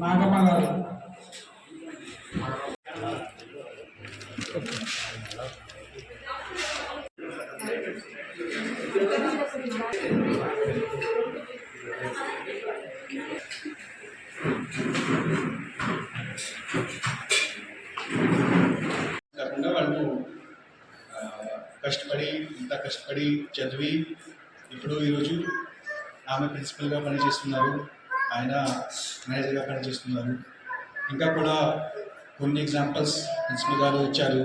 నాగమ్మ కాకుండా వాళ్ళు కష్టపడి ఇంత కష్టపడి చదివి ఇప్పుడు ఈరోజు ఆమె ప్రిన్సిపల్గా పనిచేస్తున్నారు. ఆయన మేనేజర్గా పనిచేస్తున్నారు. ఇంకా కూడా కొన్ని ఎగ్జాంపుల్స్ ప్రిన్సిపల్ గారు ఇచ్చారు.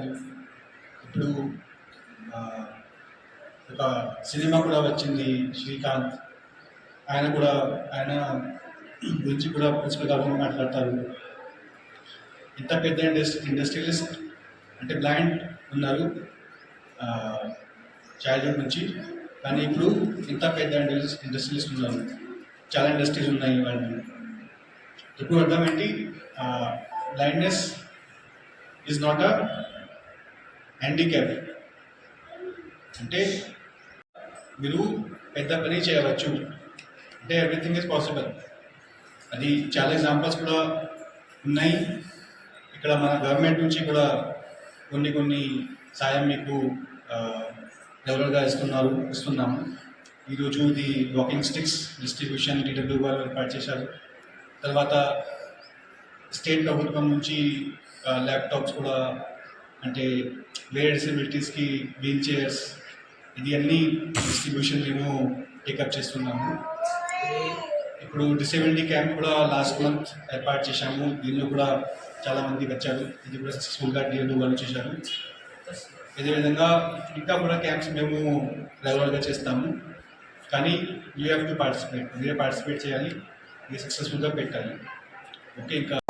ఇప్పుడు ఒక సినిమా కూడా వచ్చింది శ్రీకాంత్. ఆయన కూడా ఆయన గురించి కూడా ప్రిన్సిపల్ గారు మాట్లాడతారు. ఇంత పెద్ద ఇండస్ట్రీ ఇండస్ట్రియలిస్ట్ అంటే బ్లైండ్ ఉన్నారు చైల్డ్హుడ్ నుంచి. కానీ ఇప్పుడు ఇంత పెద్ద ఇండస్ ఇండస్ట్రియలిస్ట్ ఉన్నారు. చాలా ఇండస్ట్రీస్ ఉన్నాయి వాళ్ళు ఇప్పుడు అర్థం ఏంటి? Blindness is not a handicap అంటే మీరు పెద్ద పని చేయవచ్చు. అంటే ఎవ్రీథింగ్ ఇస్ పాసిబుల్ అది చాలా ఎగ్జాంపుల్స్ కూడా ఉన్నాయి. ఇక్కడ మన గవర్నమెంట్ నుంచి కూడా కొన్ని కొన్ని సాయం మీకు రెగ్యులర్గా ఇస్తున్నారు ఇస్తున్నాము. ఈరోజు ఇది వాకింగ్ స్టిక్స్ డిస్ట్రిబ్యూషన్ టీడబ్ల్యూ వారు ఏర్పాటు చేశారు. తర్వాత స్టేట్ ప్రభుత్వం నుంచి ల్యాప్టాప్స్ కూడా అంటే వేరే డిసబిలిటీస్కి వీల్ చైర్స్ ఇది అన్ని డిస్ట్రిబ్యూషన్ మేము టేకప్ చేస్తున్నాము. ఇప్పుడు డిసేబిలిటీ క్యాంప్ కూడా లాస్ట్ మంత్ ఏర్పాటు చేశాము. దీనిలో కూడా చాలామంది వచ్చారు. ఇది కూడా సక్సెస్ఫుల్గా డిఎల్ఓ వాళ్ళు చేశారు. అదేవిధంగా ఇంకా కూడా క్యాంప్స్ మేము రెగ్యులర్గా చేస్తాము. కానీ యూ హ్యావ్ టు పార్టిసిపేట్ మీరే పార్టిసిపేట్ చేయాలి ఇది సక్సెస్ఫుల్గా పెట్టాలి ఓకే ఇంకా